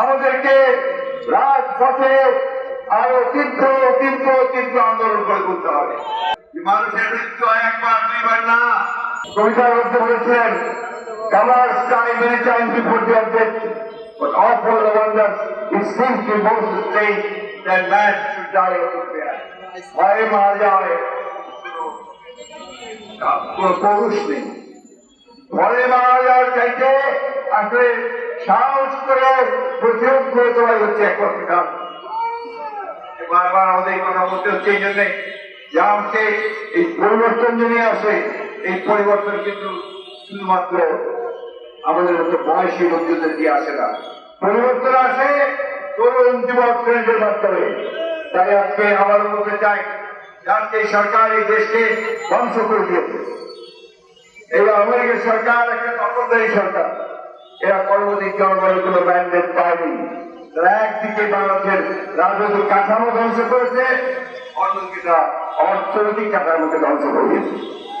আমাদেরকে রাজপথে আরও তীব্র তীব্র তীব্র আন্দোলন করে তুলতে হবে। মানুষের মৃত্যু একবার দুইবার না। কবিতা করতে বলেছিলেন colour স্টাই many time to most state মারা নেই। ভয়ে মারা যাওয়ার চাইতে আসলে সাহস করে প্রতিরোধ করে তোলাই হচ্ছে কাজ। বারবার আমাদের কথা বলতে হচ্ছে এই জন্যে। এই পরিবর্তন যে আসে, এই পরিবর্তন কিন্তু শুধুমাত্র আমাদের মধ্যে বয়সী লোকজনদের দিয়ে আসে না। পরিবর্তন আসে তরুণ যুবক শ্রেণীদের মাধ্যমে। তাই আজকে আমার বলতে চাই সরকার এই দেশকে ধ্বংস করে দিয়েছে। এই সরকার একটা দখলদারি সরকার। এরা পরবর্তী জনগণের কোনো ব্যান্ডেড পায়নি। তারা একদিকে বাংলাদেশের রাজনৈতিক কাঠামো ধ্বংস করেছে, অন্যদিকে তারা অর্থনৈতিক কাঠামোকে ধ্বংস করে দিয়েছে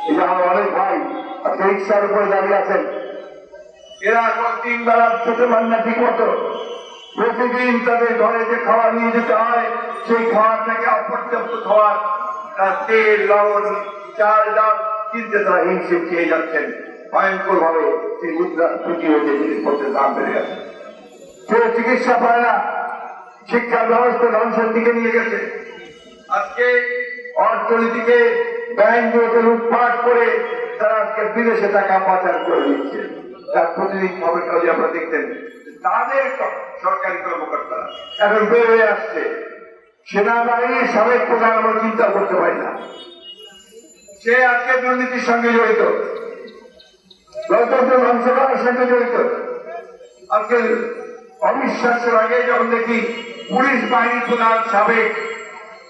এই যে আমার অনেক ভাই আজকে রিক্সার উপরে দাঁড়িয়ে আছেন, এরা তিন বেলা খেতে পান না ঠিক মতো প্রতিদিন তাদের ঘরে যে খাবার নিয়ে যেতে হয়, সেই খাবারটাকে অপর্যাপ্ত খাবার, তার তেল, লবণ, চাল, ডাল কিনতে তারা হিংসে খেয়ে যাচ্ছেন। ভয়ঙ্কর ভাবে সেই মুদ্রা ত্রুটি হয়েছে জিনিসপত্রের দাম বেড়ে গেছে। কেউ চিকিৎসা পায় না, শিক্ষা ব্যবস্থা ধ্বংসের দিকে নিয়ে গেছে। আজকে অর্থনীতিকে ব্যাংকগুলোকে লুটপাট করে তারা আজকে বিদেশে টাকা পাচার করে দিচ্ছে। তার প্রতিদিন খবর কাগজে আপনারা দেখতেন, তাদের সরকারি কর্মকর্তারা এখন বের হয়ে আসছে। সেনাবাহিনীর সাবেক প্রধান, আমরা চিন্তা করতে পারি না। সে আজকে দুর্নীতির সঙ্গে জড়িত। গণতন্ত্র ধ্বংস করার সঙ্গে জড়িত। আজকে অবিশ্বাসের আগে যখন দেখি পুলিশ বাহিনীর প্রধান সাবেক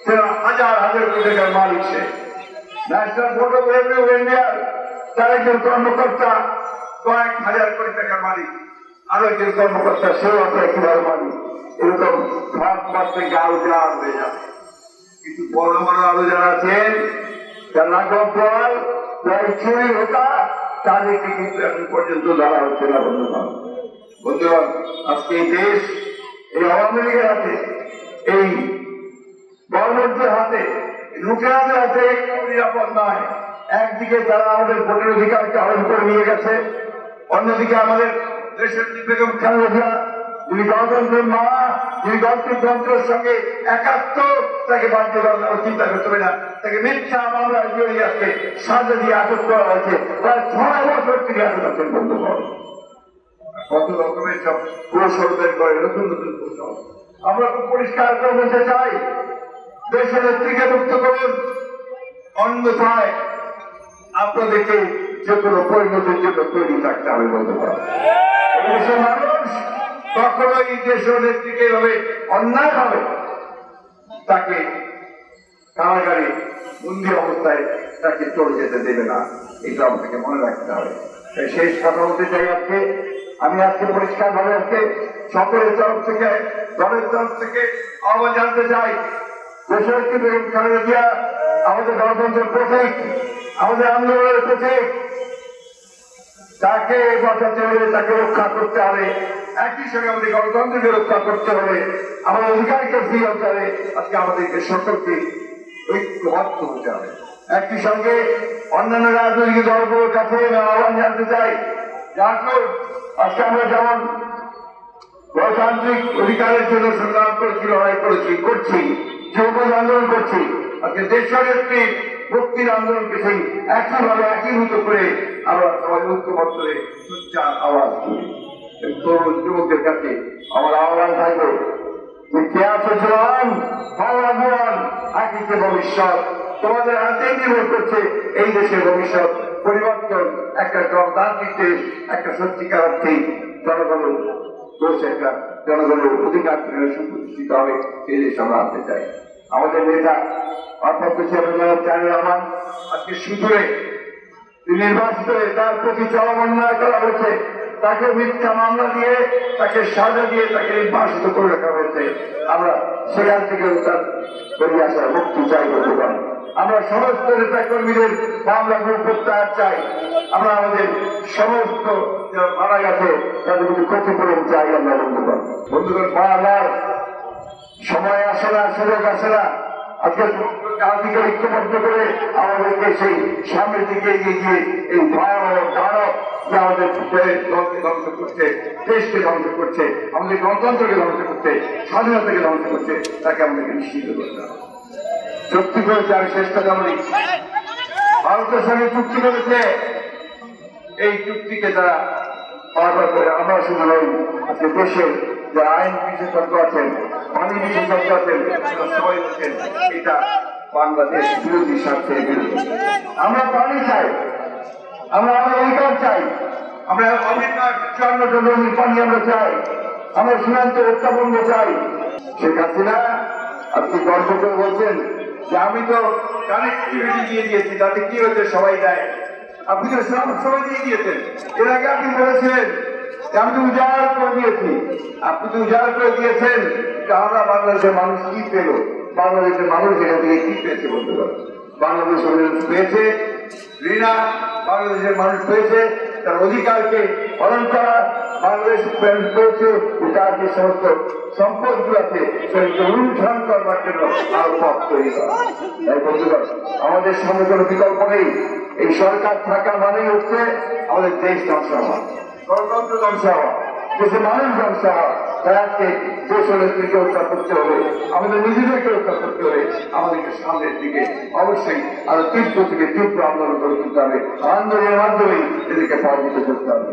সেটা হাজার হাজার কোটি টাকার মালিক সে। ন্যাশনাল বোর্ড অফ রেভিনিউ ইন্ডিয়ার তার একজন কর্মকর্তা, কয়েক হাজার কোটি টাকার মালিক। আরও একজন কর্মকর্তা, সেও আপনার কীভাবে মালিক। এরকম ভাগ ভাগ থেকে আরও হয়ে যাবে। কিন্তু বড় বড় আরও যারা আছেন গব্বর যারা চুরি হতা কিন্তু এখন পর্যন্ত ধরা হচ্ছে না, বন্ধুগণ। বন্ধুগণ, আজকে এই দেশ, এই আওয়ামী লীগের হাতে, এই গভর্নমেন্টের হাতে, লুটেরাদের হাতে নিরাপদ নয়। একদিকে তারা আমাদের ভোটের অধিকারকে হরণ করে নিয়ে গেছে, অন্যদিকে আমাদের দেশের বেগম খালেদা গণতন্ত্রের মা যিনি গণতন্ত্রের সঙ্গে একাত্তর, তাকে বাধ্য করার চিন্তা করতে হবে না। তাকে মিথ্যা মামলায় জড়িয়ে আসতে সাজা দিয়ে আটক করা হয়েছে। প্রায় ছয় বছর আটক কত রকমের সব কৌশল করে, নতুন নতুন আমরা খুব পরিষ্কার করে বলতে চাই, দেশের নেত্রীকে মুক্ত করুন। অন্যথায় আপনাদেরকে যে কোনো পরিণতির জন্য তৈরি থাকতে হবে বলতে পারেন মানুষ কখনোই দেশের নেত্রীকে এভাবে অন্যায় হবে তাকে কারাগারে বন্দি অবস্থায় তাকে চলে যেতে দেবে না এটা আমাকে মনে রাখতে হবে। তাই শেষ কথা বলতে চাই আজকে। আমি আজকে পরিষ্কার ভাবে আজকে সকলের তরফ থেকে, দলের তরফ থেকে আহ্বান জানতে চাই। দেশের একটি বেগম খালেদা জিয়া, আমাদের গণতন্ত্রের প্রতীক, আমাদের আন্দোলনের প্রতীক তাকে বাঁচাতে হলে তাকে রক্ষা করতে হবে। একই সঙ্গে আমাদের গণতন্ত্রকে রক্ষা করতে হবে। আমাদের অধিকারকে ফিরে হতে হবে। আজকে আমাদেরকে সকলকে ঐক্যবদ্ধ হতে হবে। একই সঙ্গে অন্যান্য রাজনৈতিক দলগুলোর কাছে আহ্বান জানতে চাই আসুন আজকে আমরা যেমন গণতান্ত্রিক অধিকারের জন্য সংগ্রাম করেছি, লড়াই করেছি, করছি যৌব আন্দোলন করছি, আজকে দেশের একটি মুক্তির আন্দোলনকে সেই একইভাবে একীভূত করে আমরা সবাই ঐক্যবদ্ধ সোচ্চার আওয়াজ তরুণ যুবকদের কাছে আমার আহ্বান থাকবে যে কে আছে জোয়ান আকিতে ভবিষ্যৎ। তোমাদের হাতেই নির্ভর করছে এই দেশের ভবিষ্যৎ। পরিবর্তন, একটা গণতান্ত্রিক দেশ, একটা সত্যিকার অর্থে জনগণের দোষ, একটা জনগণের অধিকার সুপ্রতিষ্ঠিত হবে এই দেশ আমরা আনতে চাই। আমাদের নেতা অর্থাৎ চার রহমান আজকে নির্বাচিত তার প্রতি চরম অন্যায় করা হয়েছে। তাকে মিথ্যা মামলা দিয়ে, তাকে সাজা দিয়ে তাকে নির্বাসিত করে রাখা হয়েছে। আমরা সেখান থেকে তার বেরিয়ে আসার মুক্তি চাই আমরা সমস্ত নেতা কর্মীদের মামলাগুলো প্রত্যাহার চাই। আমরা আমাদের সমস্ত মারা গেছে, তাদের কিন্তু ক্ষতিপূরণ চাই আমরা বন্ধুগণ। বন্ধুগণ, বারবার আসে না আজকে জাতিকে ঐক্যবদ্ধ করে আমাদেরকে সেই সামনের দিকে এগিয়ে গিয়ে এই ভয়াবহ যে আমাদের দলকে ধ্বংস করছে, দেশকে ধ্বংস করছে, আমাদের গণতন্ত্রকে ধ্বংস করছে, স্বাধীনতাকে ধ্বংস করছে, তাকে আমাদেরকে নিশ্চিত করতে হবে। চুক্তি করেছে, আমি কথা ভারতের সঙ্গে চুক্তি করেছে। এই চুক্তিকে তারা আমরা আজকে দেশের যে আইন বিশেষজ্ঞ আছেন পানি বিশেষজ্ঞ আছেন সবাই বলছেন এটা বাংলাদেশ বিরোধী স্বার্থের আমরা পানি চাই, আমরা আমাদের অধিকার চাই, আমরা অধিকার চুয়ান্ন জন পানি আমরা চাই, আমরা সীমান্ত বন্ধ চাই। শেখ হাসিনা, আপনি গর্ব করে বলছেন যে আমি তো কানেক্টিভিটি দিয়ে দিয়েছি, তাতে কি হয়েছে সবাই দেয় আপনি তো সব সবাই দিয়ে দিয়েছেন। এর আগে আপনি বলেছিলেন আমি তো উজাড় করে দিয়েছি। আপনি তো উজাড় করে দিয়েছেন। আমরা বাংলাদেশের মানুষ কি পেল? বাংলাদেশের মানুষ এখান থেকে কি পেয়েছে বলতে পারে? বাংলাদেশের মানুষ পেয়েছে ঋণা বাংলাদেশের মানুষ পেয়েছে, তার অধিকারকে পালন করা, বাংলাদেশ পেয়েছে তার যে সমস্ত সম্পদগুলো আছে সেগুলো লুণ্ঠন করবার জন্য আরও পথ তৈরি করা। বন্ধুগণ আমাদের সামনে কোনো বিকল্প নেই। এই সরকার থাকা মানেই হচ্ছে আমাদের দেশ ধ্বংস হওয়া। গণতন্ত্র ধ্বংস হওয়া মানুষ ধ্বংস হওয়া তাই আজকে দেশ করতে হবে আমাদের নিজেদেরকে হত্যা করতে হবে আমাদেরকে সামনের দিকে অবশ্যই আরও তীব্র থেকে তীব্র আন্দোলন করে তুলতে হবে। আন্দোলনের মাধ্যমেই এদেরকে পরাজিত করতে হবে।